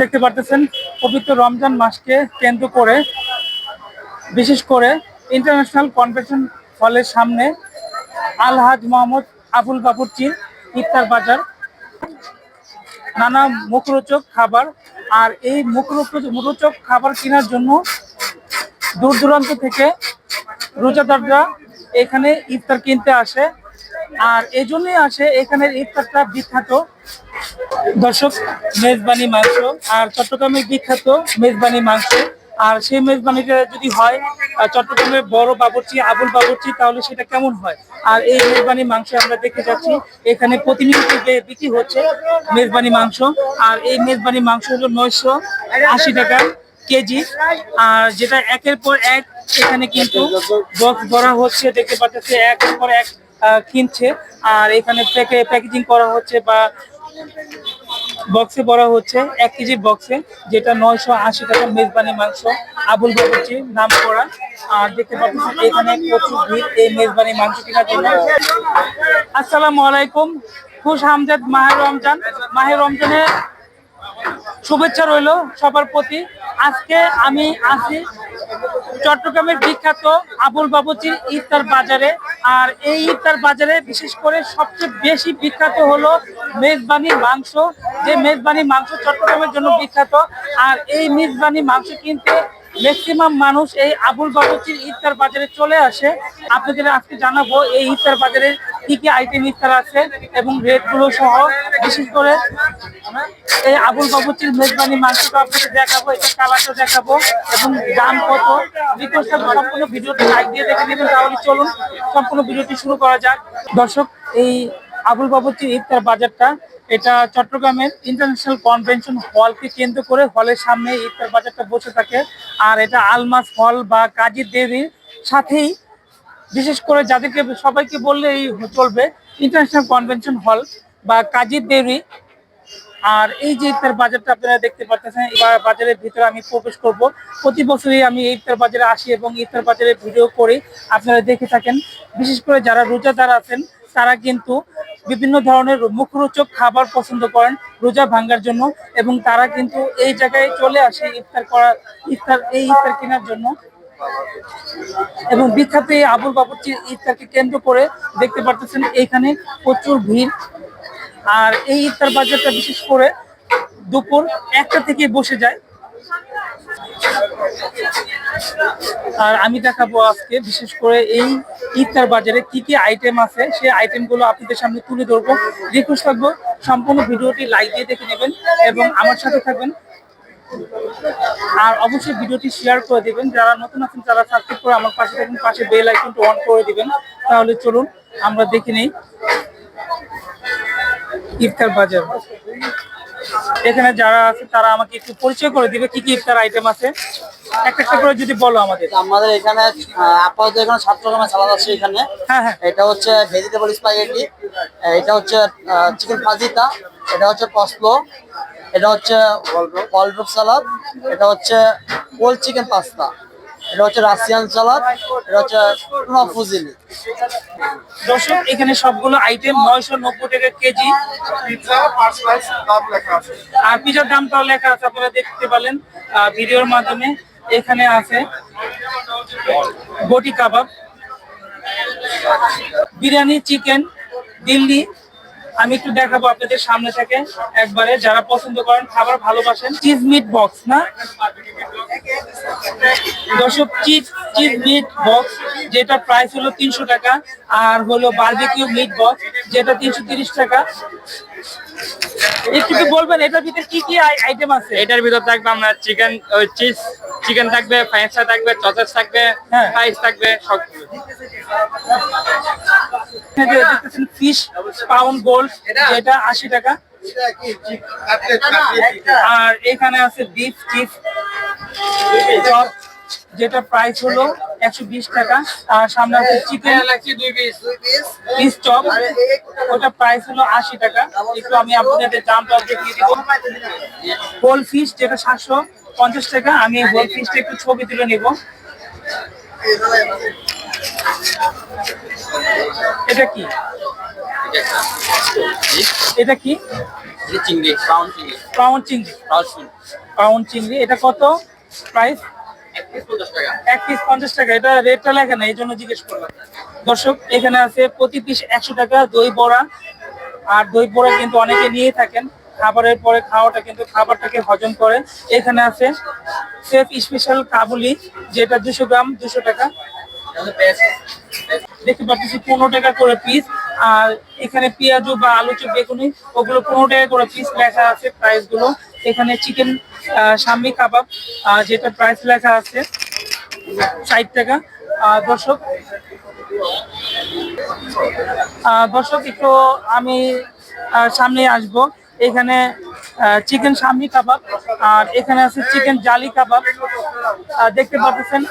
দেখতে পারতেছেন, পবিত্র রমজান মাসকে কেন্দ্র করে, বিশেষ করে ইন্টারন্যাশনাল কনভেনশন হলের সামনে আলহাজ মোহাম্মদ আবুল বাবুরচির ইফতার বাজার, নানা মুখরোচক খাবার আর এই মুখরোচক খাবার কেনার জন্য দূর দূরান্ত থেকে রোজাদাররা এখানে ইফতার কিনতে আসে। আর এই জন্যই আসে, এখানের ইফতারটা বিখ্যাত। দর্শক, মেজবানি মাংস, আর চট্টগ্রামের বিখ্যাত মেজবানি মাংস। আর সেই মেজবানিটা যদি হয় চট্টগ্রামের বড় বাবুর্চি, আবুল বাবুর্চি, তাহলে সেটা কেমন হয়? আর এই মেজবানি মাংস আমরা দেখতে যাচ্ছি, এখানে প্রতিনিয়ত বিক্রি হচ্ছে মেজবানি মাংস। আর এই মেজবানি মাংস হলো নয়শো আশি টাকা কেজি। আর যেটা একের পর এক, এখানে কিন্তু বক্স ভরা হচ্ছে, দেখতে পাচ্ছে একের পর এক কিনছে। আর এখানে প্যাকেজিং করা হচ্ছে বা বক্সে বড় হচ্ছে, এক কেজি বক্সে যেটা নয়শো আশি টাকা মেজবানি মাংস। আবুল বাবুচি নাম করা। আর দেখতে পাচ্ছেন এখানে প্রচুর ভিড় এই মেজবানি মাংস কেনার জন্য। আসসালামু আলাইকুম, খুশ হামজাদ মাহের রমজান। মাহের রমজানের শুভেচ্ছা রইল সবার প্রতি। আজকে আমি আছি চট্টগ্রামের বিখ্যাত আবুল বাবুচির ইফতার বাজারে। আর এই ইফতার বাজারে বিশেষ করে সবচেয়ে বেশি বিখ্যাত হলো মেজবানি মাংস। যে মেজবানি মাংস চট্টগ্রামের জন্য বিখ্যাত। আর এই মেজবানি মাংস কিনতে ম্যাক্সিমাম মানুষ এই আবুল বাবুচির ইফতার বাজারে চলে আসে। আপনাদের আজকে জানাব এই ইফতার বাজারে কি কি আইটেম ইফতার আছে এবং রেটগুলো সহ, বিশেষ করে এই আবুল বাবুচির মেজবানি মাংসটা আপনাদের দেখাবো এটা কালারটা দেখাবো এবং দাম কত। সম্পূর্ণ ভিডিওটি লাইক দিয়ে দেখে নেবেন, তাহলে চলুন সম্পূর্ণ ভিডিওটি শুরু করা যাক। দর্শক, এই আবুল বাবুচির ইফতার বাজারটা এটা চট্টগ্রামের ইন্টারন্যাশনাল কনভেনশন হলকে কেন্দ্র করে হলের সামনে ইফতার বাজারটা বসে থাকে। আর এটা আলমাস হল বা কাজী দেবীর সাথেই, বিশেষ করে যাদেরকে সবাইকে বললে এই চলবে ইন্টারন্যাশনাল কনভেনশন হল বা কাজী দেবী। আর এই যে ইফতার বাজারটা আপনারা দেখতে পাচ্ছেন, এবার বাজারের ভিতরে আমি প্রবেশ করব। প্রতি বছরই আমি ইফতার বাজারে আসি এবং ইফতার বাজারে ভিডিও করি। আপনারা দেখে থাকেন। বিশেষ করে যারা রোজাদার আছেন তারা কিন্তু বিভিন্ন ধরনের মুখরোচক খাবার পছন্দ করেন, রোজা ভাঙ্গার জন্য এবং তারা কিন্তু এই জায়গায় চলে আসে ইফতার করা, ইফতার, এই ইফতার কেনার জন্য। এবং বিখ্যাত এই আবুল বাবুচির ইফতারকে কেন্দ্র করে দেখতে পারতেছেন, এইখানে প্রচুর ভিড়। আর এই ইফতার বাজারটা বিশেষ করে দুপুর একটা থেকে বসে যায়। আর আমি দেখাবো আজকে, বিশেষ করে এই ইফতার বাজারে কি কি আইটেম আছে, সেই আইটেমগুলো আপনাদের সামনে তুলে ধরবো। রিকোয়েস্ট থাকব, সম্পূর্ণ ভিডিওটি লাইক দিয়ে দেখে নেবেন এবং আমার সাথে থাকবেন। আর অবশ্যই ভিডিওটি শেয়ার করে দিবেন। যারা নতুন আছেন, তারা সাবস্ক্রাইব করে আমার পাশে থাকবেন, পাশে বেল আইকনটি অন করে দিবেন। তাহলে চলুন, আমরা দেখে নেই। ইফতার বাজার। এখানে যারা আছে তারা আমাকে একটু পরিচয় করে দিবে কি কি ইফতার আইটেম আছে। একটা একটা করে যদি বলো আমাদের। আমাদের এখানে আপাতত এখানে সাত রকমের সালাদ আছে এখানে। হ্যাঁ হ্যাঁ। এটা হচ্ছে ভেজিটেবল স্পাগেটি এটা হচ্ছে চিকেন ফাজিতা এটা হচ্ছে কসলো এটা হচ্ছে ওয়ালড্রপ সালাদ এটা হচ্ছে কোল্ড চিকেন পাস্তা এটা হচ্ছে রাশিয়ান সালাদ এটা হচ্ছে টুনা ফুজিলি দর্শক এখানে সবগুলো আইটেম নয়শো নব্বই টাকা কেজি। আর পিজার দামটাও লেখা আছে আপনারা দেখতে পারলেন আহ, ভিডিওর মাধ্যমে। এখানে আছে বটি কাবাব বিরিয়ানি চিকেন দিল্লি আমি একটু দেখাবো আপনাদের সামনে থেকে একবারে, যারা পছন্দ করেন খাবার ভালোবাসেন চিজ মিট বক্স না? দর্শক চিজ চিজ মিট বক্স যেটা প্রাইস হলো তিনশো টাকা, আর হলো বার্বিকিউ মিট বক্স যেটা তিনশো তিরিশ টাকা। একটু বলবেন, এটার ভিতরে কি কি আইটেম আছে? এটার ভিতর থাকবে আমরা চিকেন চিজ চিকেন থাকবে ফ্রেঞ্চ থাকবে চচেস থাকবে হ্যাঁ। ফ্রাইস থাকবে সব ফিশ পাউন্ড গোল্ড যেটা আশি টাকা। আর এখানে আছে বিফ চিপ চপ যেটা প্রাইস হলো একশো বিশ টাকা। আর সামনে আছে চিকেন দুই পিস পিস চপ ওটা প্রাইস হলো আশি টাকা। একটু আমি আপনাদের দামটা দেখিয়ে দিব হোল ফিশ যেটা সাতশো। পঞ্চাশ টাকা, আমি হোল ফিশটা একটু ছবি তুলে নিব। এটা কি? এটা কি? চিংড়ি পাউন্ড চিংড়ি। পাউন্ড চিংড়ি। পাউন্ড চিংড়ি এটা কত প্রাইস এক পিস পঞ্চাশ টাকা। এটা রেটটা লেখা না এই জন্য জিজ্ঞেস করলাম। দর্শক, এখানে আছে প্রতি পিস একশো টাকা, দই বড়া। আর দই বড়া কিন্তু অনেকে নিয়ে থাকেন। খাবারের পরে খাওয়াটা কিন্তু খাবারটাকে হজম করে এখানে আছে সেফ স্পেশাল কাবুলি, যেটা দুশো গ্রাম, দুশো টাকা। দেখতে পাচ্ছি পনেরো টাকা করে পিস আর এখানে পেঁয়াজু বা আলু চপ, বেগুনি, ওগুলো পনেরো টাকা করে পিস লেখা আছে প্রাইসগুলো। এখানে চিকেন সামি কাবাব যেটা প্রাইস লেখা আছে ষাট টাকা। দর্শক দর্শক, একটু আমি সামনে আসব। এখানে চিকেন সামনি কাবাব, আর এখানে আছে চিকেন জালি কাবাব। দেখতে পাচ্ছেন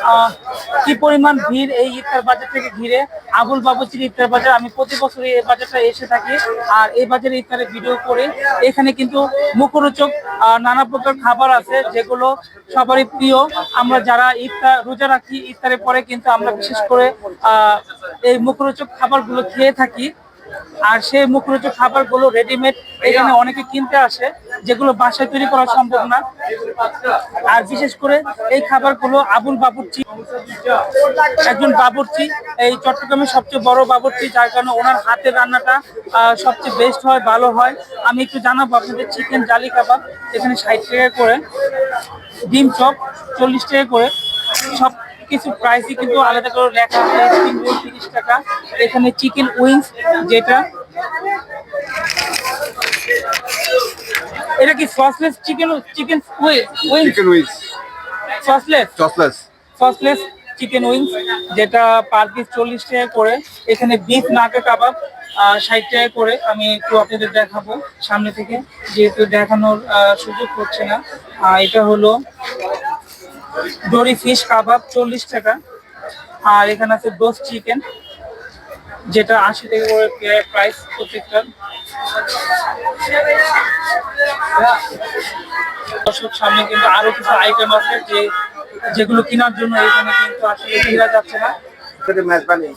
কি পরিমাণ ভিড় এই ইফতার বাজার থেকে ঘিরে। আবুল বাবুচির ইফতার বাজার, আমি প্রতি বছরই এই বাজারটা এসে থাকি আর এই বাজারে ইফতারের ভিডিও করে। এখানে কিন্তু মুখরোচক নানা প্রকার খাবার আছে যেগুলো সবারই প্রিয়। আমরা যারা ইফতার, রোজা রাখি, ইফতারের পরে কিন্তু আমরা বিশেষ করে এই মুখরোচক খাবারগুলো খেয়ে থাকি। আর সেই মুখরোচক খাবারগুলো রেডিমেড এখানে অনেকে কিনতে আসে, যেগুলো বাসায় তৈরি করা সম্ভব না। আর বিশেষ করে এই খাবারগুলো আবুল বাবুর্চি, একজন বাবুর্চি, এই চট্টগ্রামের সবচেয়ে বড় বাবুর্চি, যার কারণে ওনার হাতের রান্নাটা সবচেয়ে বেস্ট হয়, ভালো হয়। আমি একটু জানাব আপনাদের চিকেন জালি কাবাব, এখানে ষাট টাকা করে, ডিম চপ চল্লিশ টাকা করে, সব কিছু প্রাইসই কিন্তু আলাদা করে লেখা আছে স্প্রিং তিরিশ টাকা। এখানে চিকেন উইংস যেটা। এটা কি sauceless chicken chicken wings chicken wings sauceless sauceless sauceless chicken wings যেটা পার পিস চল্লিশ টাকা করে। এখানে বিফ নাকে কাবাব ষাট টাকা করে। আমি একটু আপনাদের দেখাবো সামনে থেকে যেহেতু দেখানোর সুযোগ হচ্ছে না। এটা হলো দড়ি ফিশ কাবাব চল্লিশ টাকা। আর এখানে আছে দোস চিকেন যেটা আশি টাকা করে প্রাইস প্রত্যেকটার দর্শক সামনে কিন্তু আরও কিছু আইটেম আছে যে যেগুলো কেনার জন্য এখানে কিন্তু আসলে ঘেরা যাচ্ছে না। মেজবানি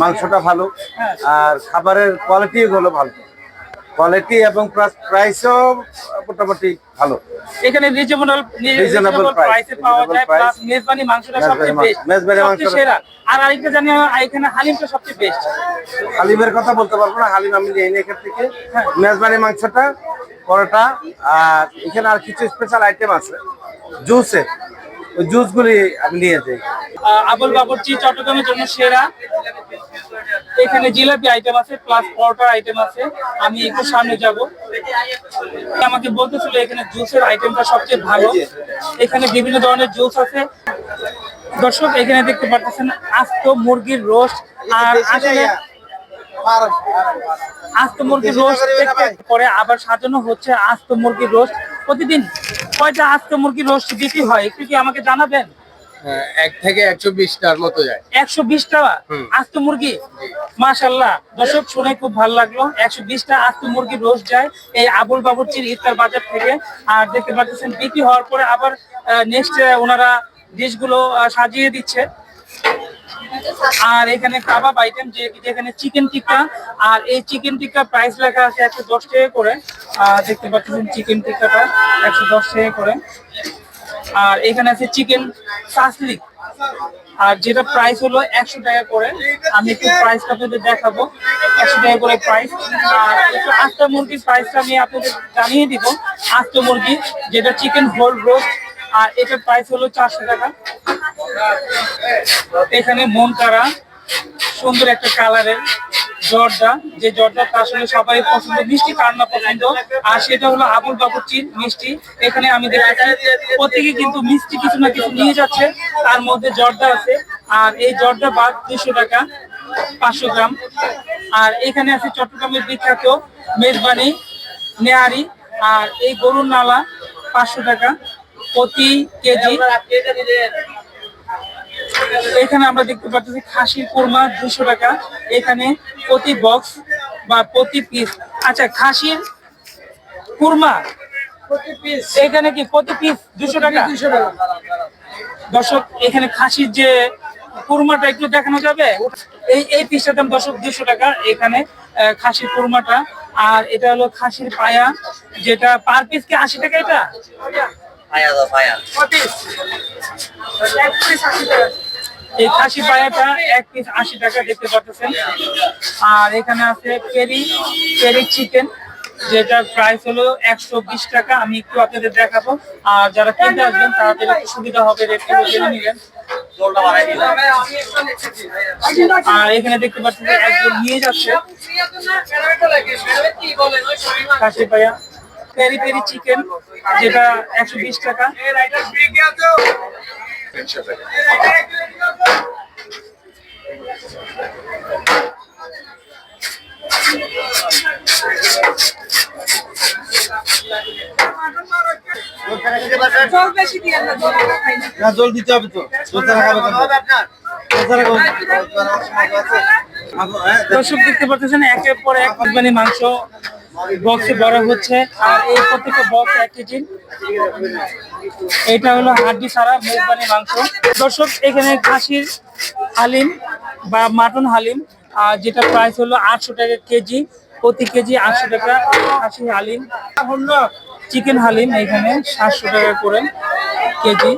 মাংসটা ভালো হ্যাঁ। আর খাবারের কোয়ালিটি হলো ভালো। কোয়ালিটি এবং প্রাইসও মোটামুটি ভালো। এখানে রিজনেবল রিজনেবল প্রাইসে পাওয়া যায় প্লাস মেজবানি মাংসটা সবচেয়ে মাংস- বেস্ট মেজবানি মাংসটা- সেরা। আর আরেকটা জানি এখানে হালিমটা সবচেয়ে বেস্ট হালিমের কথা বলতে পারব না হালিম আমি নিয়ে এখান থেকে। হ্যাঁ। মেজবানি মাংসটা পরোটা আর এখানে আর কিছু স্পেশাল আইটেম আছে। জুসের ওই জুসগুলি আমি নিয়ে যাই। আবুল বাবুর্চি চট্টগ্রামের জন্য সেরা। এখানে জিলাপি আইটেম আছে প্লাস পরোটার আইটেম আছে। আমি একটু সামনে যাব। আমাকে বলতেছিল এখানে জুসের আইটেমটা সবচেয়ে ভালো। এখানে বিভিন্ন ধরনের জুস আছে। দর্শক এখানে দেখতে পাচ্ছেন আস্ত মুরগির রোস্ট আর আসলে আস্ত মুরগির রোস্ট পরে আবার সাজানো হচ্ছে আস্ত মুরগির রোস্ট প্রতিদিন কয়টা আস্ত মুরগির রোস্ট বিক্রি হয় একটু কি আমাকে জানাবেন? এক থেকে একশো বিশটার মতো যায়। একশো বিশ টাকা আস্ত মুরগি? মাশাল্লাহ দর্শক শুনে খুব ভালো লাগল। একশো বিশটা আস্ত মুরগি রোজ যায় এই আবুল বাবুর্চির ইফতার বাজার থেকে। আর দেখতে পাচ্ছেন বিক্রি হওয়ার পরে আবার নেক্সট ওনারা ডিশগুলো সাজিয়ে দিচ্ছে। আর এখানে কাবাব আইটেম যে যেখানে চিকেন টিক্কা আর এই চিকেন টিক্কা প্রাইস লেখা আছে একশো দশ টাকা করে। দেখতে পাচ্ছেন চিকেন টিক্কাটা একশো দশ টাকা করে। আর এখানে আছে চিকেন সাসলিক আর যেটা প্রাইস হলো একশো টাকা করে। আমি একটু প্রাইসটা আপনাদের দেখাবো। একশো টাকা করে প্রাইস আর আস্তা মুরগির প্রাইসটা আমি আপনাদের জানিয়ে দিব। আস্ত মুরগি, যেটা চিকেন হোল রোস্ট আর এটার প্রাইস হলো চারশো টাকা। এখানে মন কারা, সুন্দর একটা কালারের জর্দা যে জর্দাটা আসলে সবাই পছন্দ, মিষ্টি কার না পছন্দ, আর সেটা হলো আবুল বাবুচির মিষ্টি। এখানে আমি দেখেছি, প্রত্যেকে কিন্তু মিষ্টি কিছু না কিছু নিয়ে যাচ্ছে, তার মধ্যে জর্দা আছে, আর এই জর্দা বাদ দুশো টাকা, পাঁচশো গ্রাম। আর এখানে আছে চট্টগ্রামের বিখ্যাত মেজবানি নেহারি আর এই গরুর নালা পাঁচশো টাকা প্রতি কেজি। এখানে আমরা দেখতে পাচ্ছি খাসির কোরমা দুশো টাকা। এখানে প্রতি বক্স বা প্রতি পিস আচ্ছা খাসির কুরমা এখানে কি প্রতি পিস দুশো টাকা? দর্শক এখানে খাসির যে কুরমাটা একটু দেখানো যাবে? এই এই পিসটার দাম দর্শক দুশো টাকা। এখানে আহ, খাসির কোরমাটা। আর এটা হলো খাসির পায়া যেটা পার পিস কি আশি টাকা এটা? এই খাসি পায়াটা এক পিস আশি টাকা দেখতে পাচ্ছেন। আর এখানে আছে পেরি পেরি চিকেন যেটার প্রাইস হলো একশো বিশ টাকা। আমি একটু আপনাদের দেখাবো। আর যারা কিনতে আসবেন, তাদের একটু সুবিধা হবে রেটগুলো জেনে আর এখানে দেখতে পাচ্ছেন যে একজন নিয়ে যাচ্ছে। খাসি পায়া, পেরি পেরি চিকেন যেটা একশো বিশ টাকা। না জল দিতে হবে তো। দর্শক দেখতে পাচ্ছেন একের পর এক কোরবানি মাংস বক্সে বড় হচ্ছে। আর এই প্রত্যেকটা বক্স এক কেজি এটা হলো হাড্ডি ছাড়া মেজবানি মাংস। দর্শক, এখানে খাসির হালিম বা মাটন হালিম যেটা প্রাইস হলো আটশো টাকা কেজি, প্রতি কেজি আটশো টাকা। খাসির হালিম। হলো চিকেন হালিম, এখানে সাতশো টাকা করে কেজি।